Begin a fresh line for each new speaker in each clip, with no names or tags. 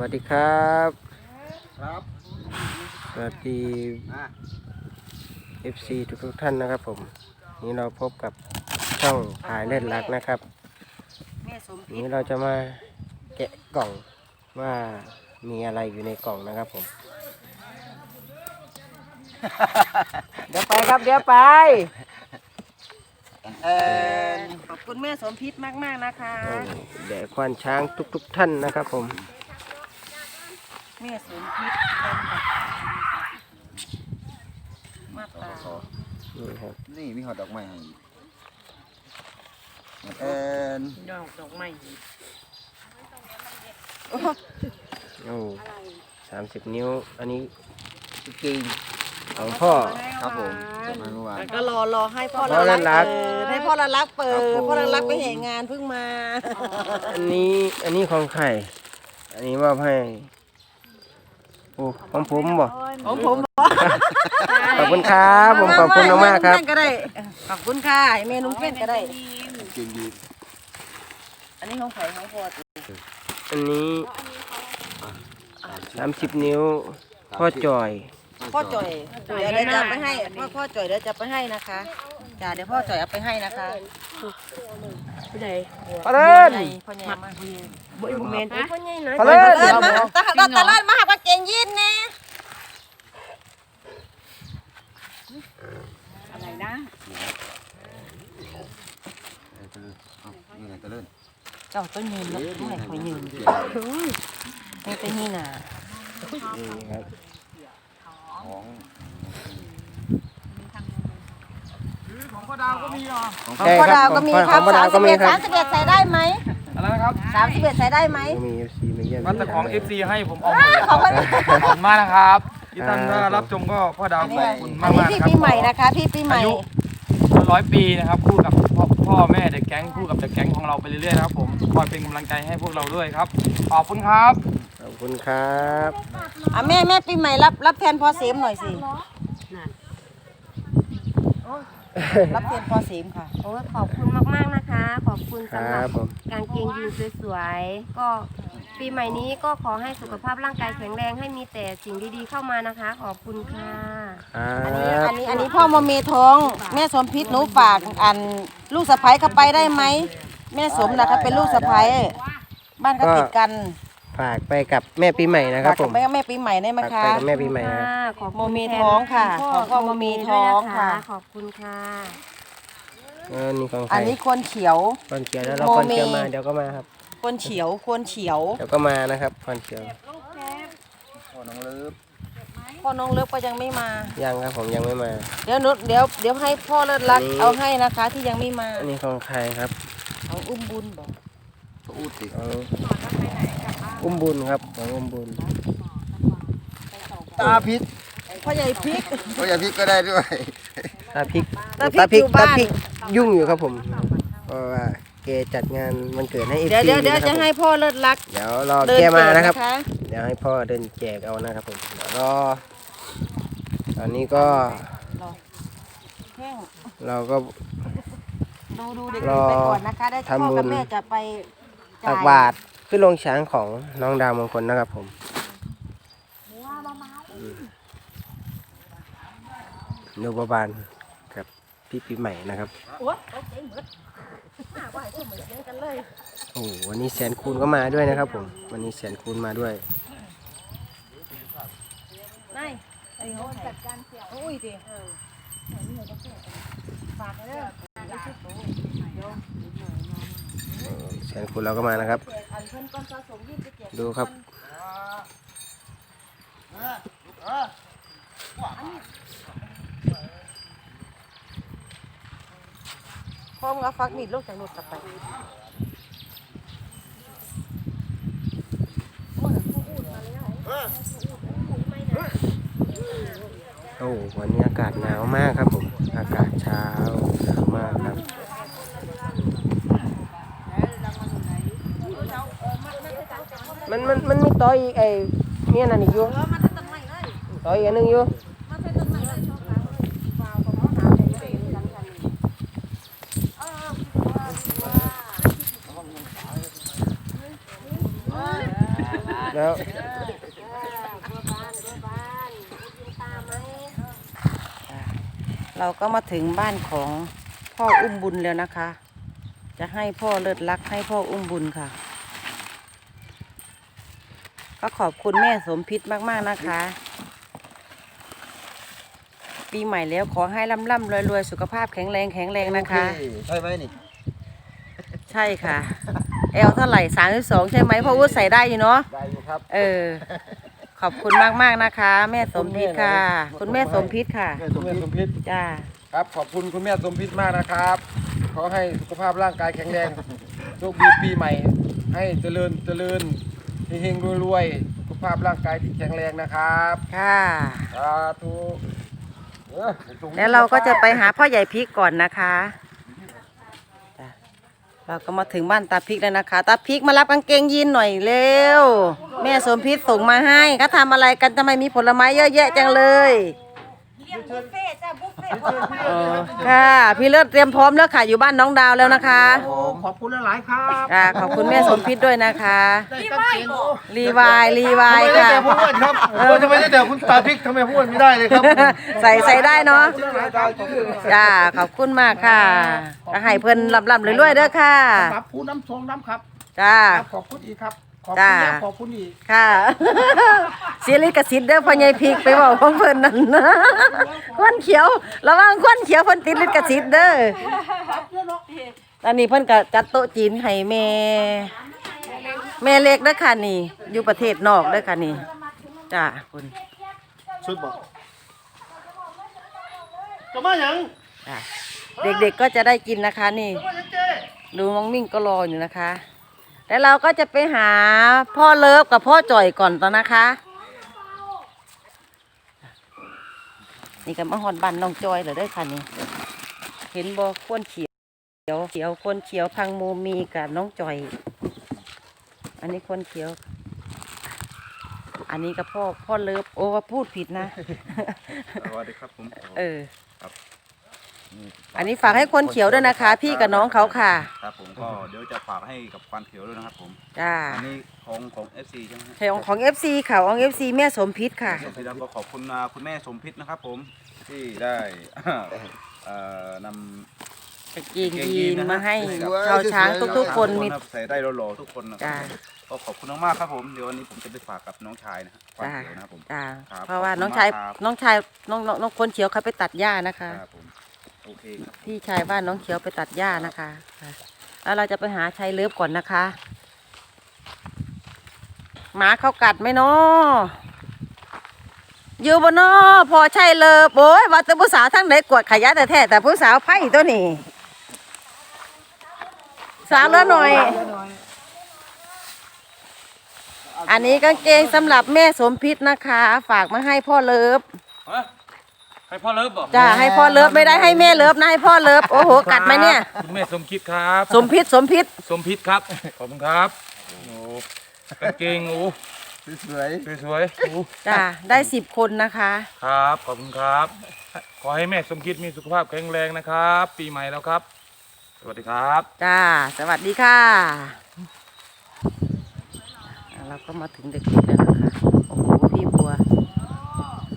วัสดีครับ
ครับ
สวัสดี
อะ
FC ทุกทุกๆท่านนะครับผม นี่เราพบกับช่องถ่ายเล่นรักนะครับ
แม่สมพิษ
นี้เราจะมาแกะกล่องว่ามีอะไรอยู่ในกล่องนะครับผม
เดี๋ยวไปครับเดี๋ยวไป
เอ่อ
ขอบคุณแม่สมพิษมาก ๆ นะคะ
แด่ควานช้างทุก ๆ ท่านนะครับผม
แม่สมพิษเป็นแบบมาตรา
นี่ครับ
นี่มีหอดดอกไม้ให้เอ่อ
ดอกดอกไม้
โอ้สามสิบนิ้ว อันนี้จริงของพ่อ
ครับผมมาเมื่อวาน
แล้วก็รอรอให้พ่อ
พ่อละลัก
เปิดให้พ่อละลักเปิ
ครับ
ด
ผม
พ่อละลักไปเห็นงานเพิ่งมา
อันนี้อันนี้ของใครอันนี้มอบให้ โอ้ของผมบ่
ของผม
ขอบคุณครับผมขอบคุณมากๆครับ
แม่นุ่มเฟ้นก็ได้ขอบคุณค่ะให้แม่นุ่มเฟ้นก็ได้
จริงดี
อันนี้ของไผ่ของพ่อ
อันนี้สามสิบนิ้วพ่อจอย
พ่อจ่อยเดี๋ยวเดี๋ยวจะเอาไปให้พ่อพ่อจ่อยเดี๋ยวจะไปให้นะคะ จ้าเดี๋ยวพ่อจ่อยเอาไปให้นะคะ
ผู้ใด
พะเลิน
ใหญ่พ่อใหญ่มา
บ่อยู่เมนฮะคนใหญ่นะ
พะเลิน
เอิ้นมาตาตาตาลาดมาหากว่าเก่งยินแน่
อะไรนะ
เอานี่ไงตะเลื่อน
เจ้าต้นยืนแล้วไม่ให้คอยยืนนี่เป็นนี่น่ะ
นี่ครับ
ของ
ของ
ใช่
พ่อ ดาว
ค
ก็
รับ
มี
ข
ค
อ
รั
ง
บ
พ่อดาว
สาม
ก็
สิบ
มี
เอ็ด
ครั
สา
บ
มสิบเอ็ดใส่ได้ไหม
อะไรนะครับ
สามสิบเอ็ดใส่ได้ไหม
มี FC มาเยี่ยม
ว่าแต่ของ
เยี่ยม
FC ให้ผมเอาหมดเลย
ของคน
ขอบคุณมากนะครับที่ท่าน
ครับ
รับชมก็พ่อดาว
อัน
ข
นี้
อบคุณ
อั
มานก
นี้
มาก
พี่
ครับ
ปีใหม่นะคะ พี่ปีใหม่
อายุร้อยปีนะครับคู่กับพ่อพ่อแม่เด็กแก๊งคู่กับเด็กแก๊งของเราไปเรื่อยๆนะครับผมคอยเป็นกำลังใจให้พวกเราด้วยครับขอบคุณครับ
ขอบคุณครับ
อะแม่แม่ปีใหม่รับรับแทนพ่อเสมหน่อยสิ รับแทนพ่อเสมค่ะ
โอ้ยขอบคุณมากๆนะคะ ขอบคุณ
ค
สำห
รั
รั
บบผม
กางเกงยีนสวยๆ ก็ปีใหม่นี้ก็ขอให้สุขภาพร่างกายแข็งแรงให้มีแต่สิ่งดีๆเข้ามานะคะ ขอบคุณค่ะ
ครั
อันนี้
บ
อันนี้อันนี้พ่อมาเมท้อง แม่สมพิษหนูฝากอันลูกสะพ้ยเข้าไปได้ไหมแม่สมนะคะเป็นลูกสะพ้ยบ้านก็ติดกัน
ฝากไปกับแม่ปีใหม่นะครับ
ฝาก
ผ
กับ
ม
แม่แม่ปีใหม่ได้ไหม
ฝาก
คะ
ไปกับแม่ปีใหม่นะ
ขอบ
โม
คุณ
มี
แทน
ท้องค่ะ
ณ
ของพ่อโมมีท้องค่ะ
ขอบคุณค่ะ
เออนี่ของใคร
อันนี้ควรเขียว
คอนเขียวแล้วเรา
โม
คอน
เม
เขียวมาเดี๋ยวก็มาครับ
ควรเขียวควรเขียว
เดี๋ยวก็มานะครับคอนเขียว
พ่อน้องเลิฟ
พ่อน้องเลิฟก็ยังไม่มา
ยังครับผมยังไม่มา
เดี๋ยวนุเดี๋ยวเดี๋ยวให้พ่อเลิศรัก
อันนี้
เอาให้นะคะที่ยังไม่มา
อันนี้ของใครครับ
ของอุ้มบุญบอก
ก็อูดสิ
ของ อุ้มบุญครับของอุ้มบุญ
ตาพิษ
พ่อใหญ่พริก
ก็อย่าพิษก็ได้ด้วย
ตาพริก
ตาพริกอยู่บ้าน
ตาพริกยุ่งอยู่ครับผมเพราะว่าแกจัดงานวันเกิดให้เอฟ
เดี๋ยว
ซี
เดี๋ยวเดี๋ยวจะให้พ่อเลิศรัก
เดี๋ยวรอ
เดิน
แกมา
เปิด
นะครับ
นะคะ
เดี๋ยวให้พ่อเดินแจกเอานะครับผมเดี๋ยวรอตอนนี้ก็
แห้ง
เราก็
ดูดูเด็ก
รอ
ๆไปก่อนนะคะ ได้พ่อ
ทำบุ
กับ
ญ
แม่จะไปจ่
ตั
ย
กบาตร ขึ้นลงช้างของน้องดาวมงคลนะครับผมอืมนูบาบานกับพี่ปีใหม่นะครับ
โอ๊ยโอเคหมดมาไหวพวกเหมือนเลี้ยงกันเลย
โอ้โหวันนี้แสนคูณก็มาด้วยนะครับผม วันนี้แสนคูณมาด้วย
นายไอ้เขาจัดการเสี่ยวอุ้ยดิฝากเลย
แสนคูณเราก็มานะครับ
อันเพิ่นก้อนสะสมยี่สิบเจ็ด
ดูครับ
พร้อมกับฟักมีดลูกจากรถกลับไป
โอ้วันนี้อากาศหนาวมากครับผม อากาศเช้า หนาวมากครับมันมันมันมีต่ออีกไอ้เนี่ยนั่นอีกอยู่ต่ออีกอันหนึงอยู่แล้ว
เราก็มาถึงบ้านของพ่ออุ้มบุญแล้วนะคะ จะให้พ่อเลิศรักให้พ่ออุ้มบุญค่ะ ก็ขอบคุณแม่สมพิษมาก ๆ นะคะ ปีใหม่แล้วขอให้ร่ำร่ำรวยรวยๆ สุขภาพแข็งแรงแข็งแรงนะคะ
โอเใช่ไหมนี่
ใช่ค่ะเอลเท่าไหร่สามสิบสองใช่ไหมพ่อวุฒิใส่ได้อยู่เนาะ
ได้อยู่ครับ
เออ ขอบคุณมากมาก ๆ นะคะ แม่สมพิษค่ะ คุณแม่สมพิษค่ะ
แม่สมพิษสมพิษ
จ้า
ครับ ขอบคุณคุณแม่สมพิษมากนะครับ ขอให้สุขภาพร่างกายแข็งแรงโชคดีปีใหม่ ให้เจริญเจริญ เฮงๆรวยๆสุขภาพร่างกายที่แข็งแรงนะครับ
ค่ะ
สาธุเออส่ง
แล้วเราก็จะไปหาพ่อใหญ่พริกก่อนนะคะจ้ะเราก็มาถึงบ้านตาพริกแล้วนะคะ ตาพริกมารับกางเกงยีนหน่อยเร็ว แม่สมพิษส่งมาให้เขาทำอะไรกันทำไมมีผลไม้เยอะแยะจังเลย อ๋อค่ะ พี่เลิศเตรียมพร้อมแล้วค่ะ อยู่บ้านน้องดาวแล้วนะคะ
ขอบคุณหลายๆครับ
ค่ะขอบคุณแม่สมพิษด้วยนะคะ
ได้กางเกง
รีวายรีวาย
ทำไมได้
ค่ะ
แต่พูดครับเออทำไมได้แต่คุณตาพริกทำไมพูดไม่ได้เลยครับ
ใส่ใส่ได้เนาะ
หลายๆครับขอบคุณ
จ้าขอบคุณมากค่ะก็ให้เพิ่นลำลำๆรวยๆเด้อค่ะ
ครับผู้น้ำทรงน้ำครับ
จ้า
ครับขอบคุณอีกครับ ขอบ
จ้า
คุณแล้วขอบคุณอีก
ค่ะเสียลิกสิทธิ์เด้อพ่อใหญ่พริกไปบอกของเพิ่นนั่นนะควันเขียวระวังควันเขียวเพิ่นติดลิขสิทธิ์เด้อตอนนี้เพิ่นก็จัดโต๊ะจีนให้แม่แม่เล็กเด้อค่ะนี่ อยู่ประเทศนอกเด้อค่ะนี่จ้าคุณ
ชุดบอกจะมาหยัง
จ้าเด็กๆก็จะได้กินนะคะนี่
จะมาหยังเจ้
ดูน้องมิ่งก็รออยู่นะคะ แล้วเราก็จะไปหาพ่อเลิฟกับพ่อจ่อยก่อนตอนนะคะ นี่ก็มาหอนบันน้องจอยเหรอได้อค่ะนี่ เห็นบอควนเขียวเขียวเขียวควนเขียวพังโมมีกับน้องจอย อันนี้ควนเขียว อันนี้ก็พ่อพ่อเลิฟโอ้พูดผิดนะ
สวัสดีครับผม
เออ อันนี้ฝากให้คนเขียวด้วยนะคะ พี่กับน้องเขาค่ะ
ครับผมก็เดี๋ยวจะฝากให้กับควันเขียวด้วยนะครับผม
จ้า
อันนี้ของของ FC ใช่ไหมฮะ
ใช่ของของ FC ค่ะของ FC แม่สมพิษค่ะ
สมพิษแล้วก็ขอบคุณอ่าคุณแม่สมพิษนะครับผมที่ได้เอ่อนำ
กางเกงยีนมาให้ชาวช้างทุกๆคนมี
ใส่ได้หล่อๆทุกคนนะครั
จ้า
ก็ขอบคุณมากๆครับผมเดี๋ยววันนี้ผมจะไปฝากกับน้องชายนะครับควัน
จ้า
เขียวนะครับผม
จ้า
ครับ
เพราะว่า
ขอบคุณ
น้องชาย
มากครับ
น้องชายน้องน้องน้องคนเขียวเขาไปตัดหญ้านะคะ
ครับผม โอเคครับ
พี่ชายบ้านน้องเขียวไปตัดหญ้านะคะค่ะแล้วเราจะไปหาชายเลิฟก่อนนะคะ หมาเขากัดไหมเนาะอยู่บนนอพอใช่เลิฟโอ้ยว่าแต่ผู้สาวทั้งไหนกวดขยะแต่แท้แต่ผู้สาวไพ่ตัวนี้ สาวแล้วหน่อย อันนี้กางเกงสำหรับแม่สมพิษนะคะ ฝากมาให้พ่อเลิฟ
ฮะ ให้พ่อเลิฟบอก
จ้าให้พ่อเลิฟไม่ได้ให้แม่เลิฟนะให้พ่อเลิฟโอ้โหกัดไหมเนี่ย
คุณแม่สมคิดครับ
สมพิษสมพิษ
สมพิษครับ ขอบคุณครับโอ้กางเกงโอ้
สวย
สวยๆโอ้
จ้าได้สิบคนนะคะ
ครับ ขอบคุณครับ ขอให้แม่สมคิดมีสุขภาพแข็งแรงนะครับ ปีใหม่แล้วครับ สวัสดีครับ
จ้า สวัสดีค่ะอ่าเราก็มาถึงเด็กๆแล้วนะคะ โอ้โห พี่บัว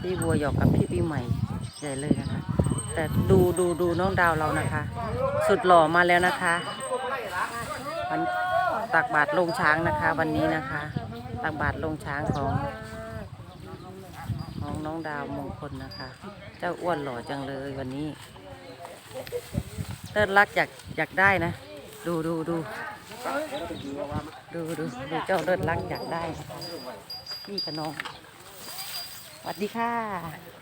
พี่บัวหยอกกับพี่ปีใหม่ ใหญ่เลยนะคะ แต่ดูดูดูน้องดาวเรานะคะ สุดหล่อมาแล้วนะคะวันตักบาตรลงช้างนะคะ วันนี้นะคะ ตักบาตรลงช้างของของน้องดาวมงคลนะคะ เจ้าอ้วนหล่อจังเลยวันนี้เลิศรักอยากอยากได้นะ ดูดูดูดูดูดูเจ้าเลิศรักอยากได้นี่กับน้องสวัสดีค่ะ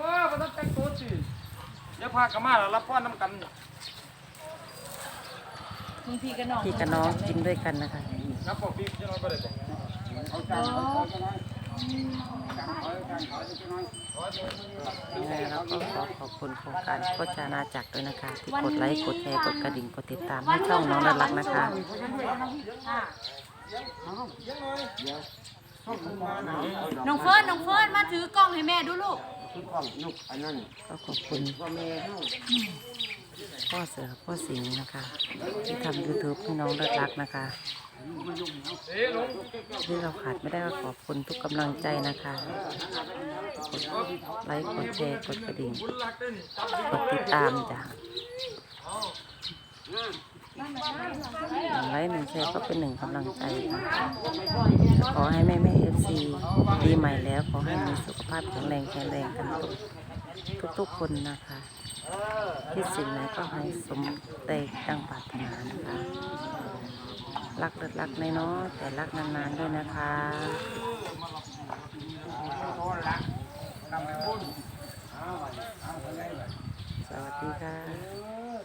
ว้าวมันต้องแต่งตัวสิเดี๋ยวพากลับมาแล้วรับพ่อน้ำกัน
พี่กับน้องกินด้วยกันนะคะ
นับบอกพี่จะนอนก็ได้บอก
แล้วก็ขอขอบคุณโครงการโฆษณาจักรด้วยนะคะ ที่กดไลค์กดแชร์กดกระดิ่งกดติดตามให้ช่องน้องเลิศรักนะคะ
น้องเฟิร์นน้องเฟิร์นมาถือกล้องให้แม่ดูลูก
ก็ขอบคุณพ่อเสือพ่อสิงห์นะคะ ที่ทำ YouTube ให้น้องเลิศรักนะคะที่เราขาดไม่ได้ก็ขอบคุณทุกกำลังใจนะคะกดไลค์กดแชร์กดกระดิ่งกดติดตามจ้ะ หนึ่งไลค์หนึ่งแชร์ก็เป็นหนึ่งกำลังใจค่ะขอให้แม่แม่เอฟซีปีใหม่แล้ว ขอให้มีสุขภาพแข็งแรงแข็งแรงกันทุกทุกทุกคนนะคะคิดสิ่งไหนก็ให้สมใจดังปรารถนานะคะรักเลิศรักใน้อยๆแต่รักนานๆด้วยนะคะสวัสดีค่ะ